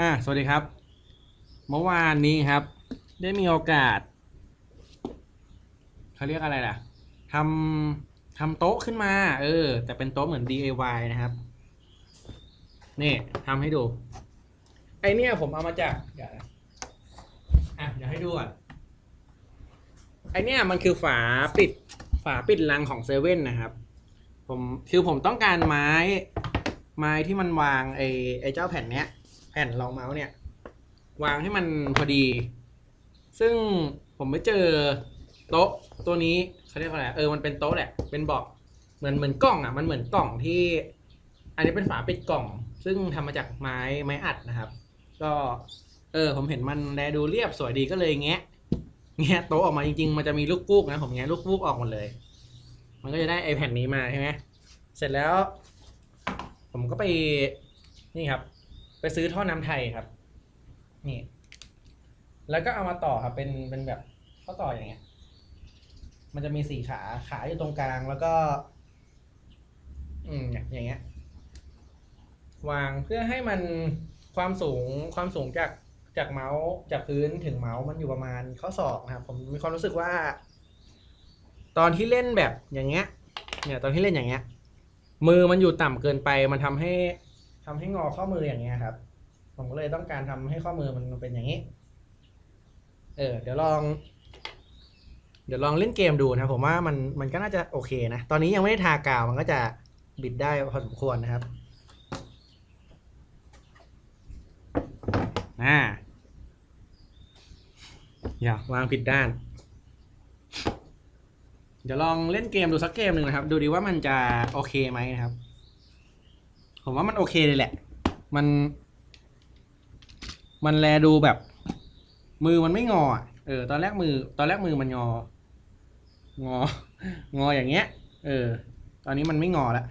อะสวัสดีครับ เมื่อวานนี้ครับ ได้มีโอกาสเขาเรียกอะไรล่ะทำทำโต๊ะขึ้นมา เออ แต่เป็นโต๊ะเหมือน DIY นะครับ นี่ทำให้ดู ไอเนี่ยผมเอามาจากเดี๋ยวนะอะเดี๋ยวให้ดูก่อนไอเนี่ยมันคือฝาปิด ฝาปิดลังของเซเว่นนะครับ ผมคือผมต้องการไม้ไม้ที่มันวางไอไอเจ้าแผ่นเนี้ย แผ่นรองเมาส์เนี่ย วางให้มันพอดี ซึ่งผมไปเจอโต๊ะตัวนี้เขาเรียกว่าอะไรเออมันเป็นโต๊ะแหละเป็นเบาะเหมือนเหมือนกล่องอะมันเหมือนกล่องที่ อันนี้เป็นฝาปิดกล่อง ซึ่งทำมาจากไม้ไม้อัดนะครับ ก็เออ ผมเห็นมันแลดูเรียบสวยดีก็เลยแงะแงะโต๊ะออกมาจริง ๆ มันจะมีลูกฟูกนะ ผมแงะลูกฟูกออกหมดเลย มันก็จะได้ไอแผ่นนี้มาใช่ไหมเสร็จแล้ว ผมก็ไปนี่ครับ ไปซื้อท่อน้ำไทยครับ นี่ แล้วก็เอามาต่อครับ เป็นเป็นแบบข้อต่ออย่างเงี้ย มันจะมีสี่ขาขาอยู่ตรงกลางแล้วก็ อืมอย่างเงี้ย วางเพื่อให้มันความสูงความสูงจากจากเมาส์จากพื้นถึงเมาส์มันอยู่ประมาณข้อศอกนะครับ ผมมีความรู้สึกว่า ตอนที่เล่นแบบอย่างเงี้ย เนี่ย ตอนที่เล่นอย่างเงี้ย มือมันอยู่ต่ำเกินไปมันทำให้ ทำให้งอข้อมืออย่างเงี้ยครับ ผมก็เลยต้องการทำให้ข้อมือมันเป็นอย่างนี้ เออ เดี๋ยวลอง เดี๋ยวลองเล่นเกมดูนะ ผมว่ามันมันก็น่าจะโอเคนะ ตอนนี้ยังไม่ได้ทากาวมันก็จะบิดได้พอสมควรนะครับอ่าอย่าวางผิดด้าน เดี๋ยวลองเล่นเกมดูสักเกมหนึ่งนะครับ ดูดีว่ามันจะโอเคไหมนะครับ ผมว่ามันโอเคเลยแหละ มัน มันแลดูแบบ มือมันไม่งออะเออ ตอนแรกมือ ตอนแรกมือมันงอ งอ งออย่างเงี้ย เออ ตอนนี้มันไม่งอแล้ว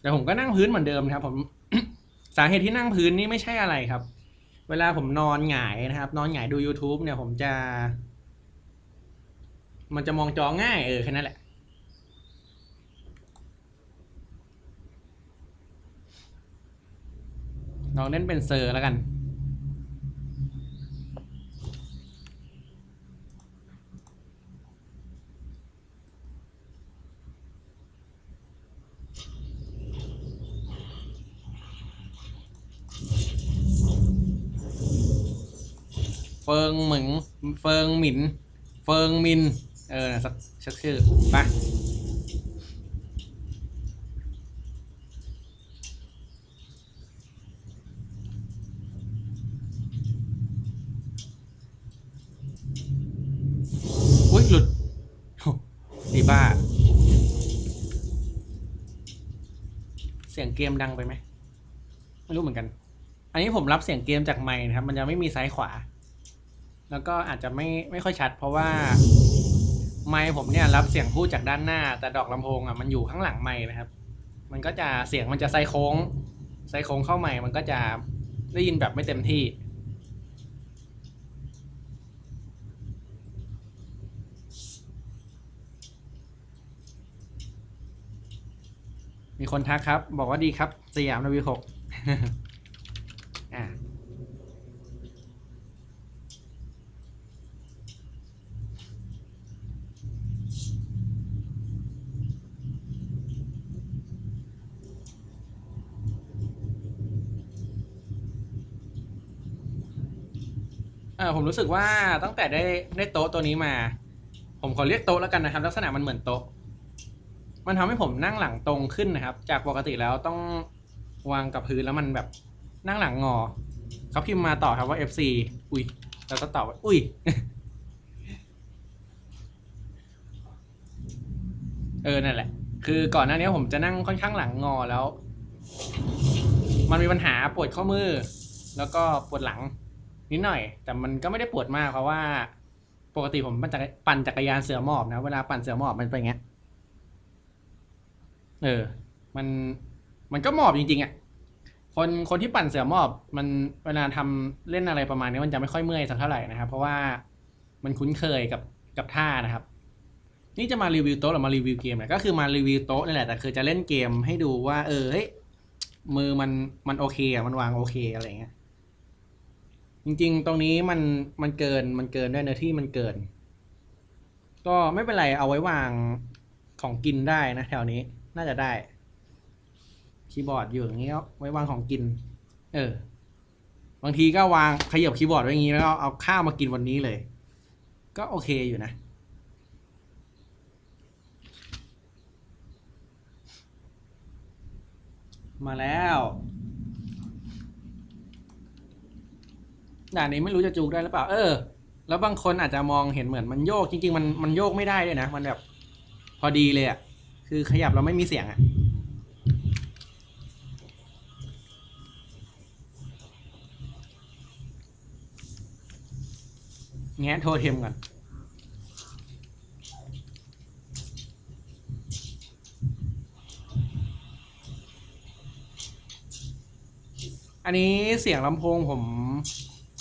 แต่ผมก็นั่งพื้นเหมือนเดิมครับ ผมสาเหตุที่นั่งพื้นนี่ไม่ใช่อะไรครับ เวลาผมนอนหงายนะครับ นอนหงายดู YouTube เนี่ยผมจะ มันจะมองจอง่ายเออแค่นั้นแหละ ลองเล่นเป็นเซอร์แล้วกัน เฟิงหมึงเฟิงหมิน เฟิงมิน เออสักสักชื่อไปะอุ้ย หลุดโหดีบ้า เสียงเก มดังไปไหมไม่รู้เหมือนกัน อันนี้ผมรับเสียงเกมจากไมค์นะครับ มันจะไม่มีซ้ายขวา แล้วก็อาจจะไม่ไม่ค่อยชัด เพราะว่าไมค์ผมเนี่ยรับเสียงพูดจากด้านหน้า แต่ดอกลำโพงอะมันอยู่ข้างหลังไมค์นะครับ มันก็จะเสียงมันจะไซโค้งไซโค้งเข้าไมค์มันก็จะได้ยินแบบไม่เต็มที่ มีคนทักครับ บอกว่าดีครับ สยามนวีหกอะเออผมรู้สึกว่าตั้งแต่ได้ได้โต๊ะตัวนี้มา ผมขอเรียกโต๊ะแล้วกันนะครับ ลักษณะมันเหมือนโต๊ะ มันทำให้ผมนั่งหลังตรงขึ้นนะครับ จากปกติแล้วต้องวางกับพื้นแล้วมันแบบนั่งหลังงอเขาพิมพ์มาต่อครับว่า FC อุ้ยเราก็ตอบว่าอุ้ยเออนั่นแหละ คือก่อนหน้านี้ผมจะนั่งค่อนข้างหลังงอแล้ว มันมีปัญหาปวดข้อมือ แล้วก็ปวดหลังนิดหน่อย แต่มันก็ไม่ได้ปวดมากเพราะว่า ปกติผมปั่นจักรปั่นจักรยานเสือหมอบนะ เวลาปั่นเสือหมอบมันเป็นอย่างเงี้ย เออ มันมันก็หมอบจริงๆอะ่ะคนคนที่ปั่นเสือหมอบ มันเวลาทำเล่นอะไรประมาณนี้มันจะไม่ค่อยเมื่อยสักเท่าไหร่นะครับ เพราะว่ามันคุ้นเคยกับกับท่านะครับ นี่จะมารีวิวโต๊ะหรือมารีวิวเกมเนี่ยก็คือมารีวิวโต๊ะนี่แหละแต่คือจะเล่นเกมให้ดูว่า เออเฮ้ยมือมันมันโอเคอะมันวางโอเคอะไรเงี้ยจริง ๆ ตรงนี้มันมันเกินมันเกินด้วยเนื้อที่มันเกิน ก็ไม่เป็นไรเอาไว้วางของกินได้นะแถวนี้ น่าจะได้ คีย์บอร์ดอยู่อย่างนี้เอาไว้วางของกิน เออ บางทีก็วางขยับคีย์บอร์ดไว้อย่างนี้แล้วเอาข้าวมากินวันนี้เลย ก็โอเคอยู่นะมาแล้วด่านนี้ไม่รู้จะจูกได้หรือเปล่า เออ แล้วบางคนอาจจะมองเห็นเหมือนมันโยก จริง ๆ มันมันโยกไม่ได้ด้วยนะ มันแบบ พอดีเลยอะ่ะ คือขยับเราไม่มีเสียงอะ่ะแงะโทรเทมก่อนอันนี้เสียงลำโพงผม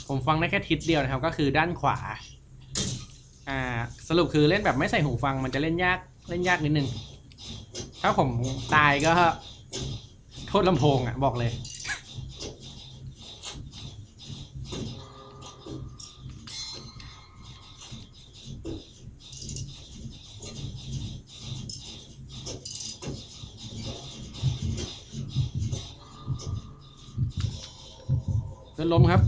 ผมฟังได้แค่ทิศเดียวนะครับ ก็คือด้านขวา อ่า สรุปคือเล่นแบบไม่ใส่หูฟังมันจะเล่นยากเล่นยากนิดนึง ถ้าผมตายก็โทษลำโพงอะ บอกเลย เดินลมครับ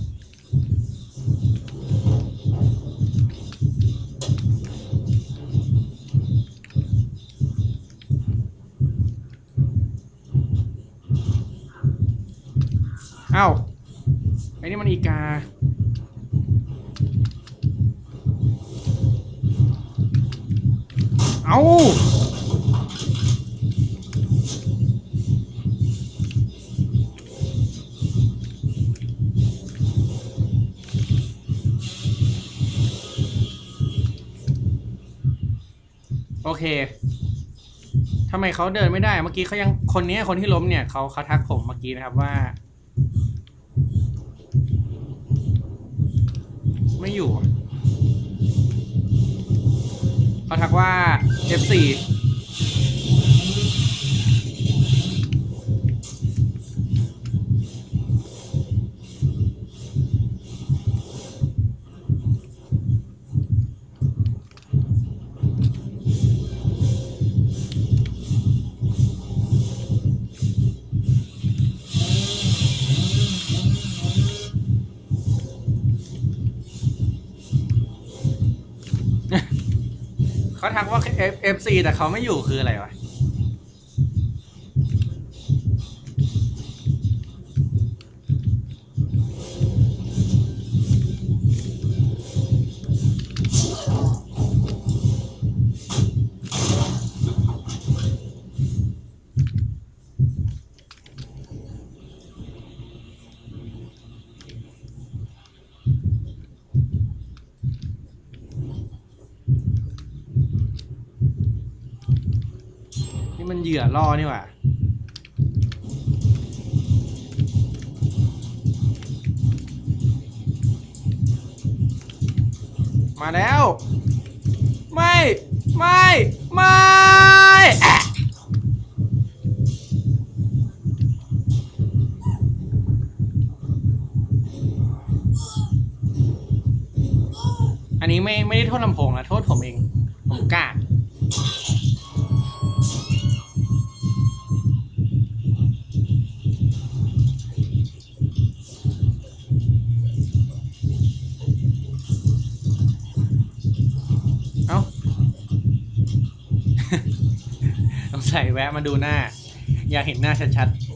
อ้าวไอ้นี่มันอีกา เอ้าโอเค ทำไมเขาเดินไม่ได้ เมื่อกี้เขายังคนนี้คนที่ล้มเนี่ยเขาเขาทักผมเมื่อกี้นะครับว่า ไม่อยู่เขาทักว่า F4 เขาทักว่า F F4 แต่เขาไม่อยู่คืออะไรวะ นี่มันเหยื่อล่อนี่หว่ามาแล้ว ไม่ไม่ไม่อะอันนี้ไม่ไม่ได้โทษลำโพงนะโทษผมเอง ผมกล้า ใส่แวะมาดูหน้า อยากเห็นหน้าชัดๆ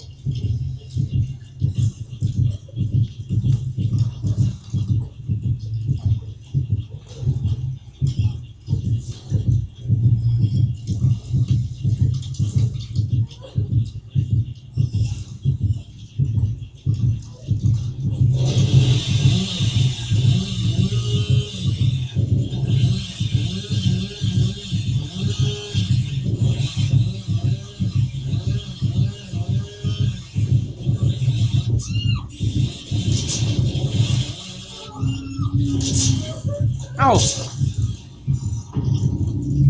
า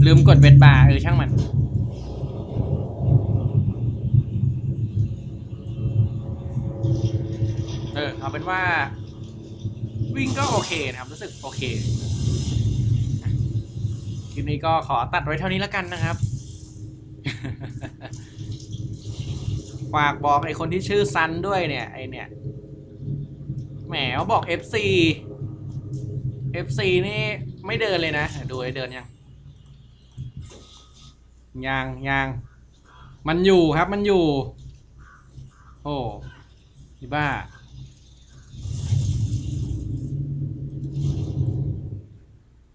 ลืมกดเบ็ดบาร์เออช่างมัน เออเอาเป็นว่า วิ่งก็โอเคนะครับ รู้สึกโอเคคลิปนี้ก็ขอตัดไว้เท่านี้แล้วกันนะครับ ฝากบอกไอคนที่ชื่อซันด้วยเนี่ย ไอเนี่ย แหมบอก FC FC นี่ไม่เดินเลยนะ ดูไอเดินยังยางยาง มันอยู่ครับมันอยู่ โอ้ยบ้า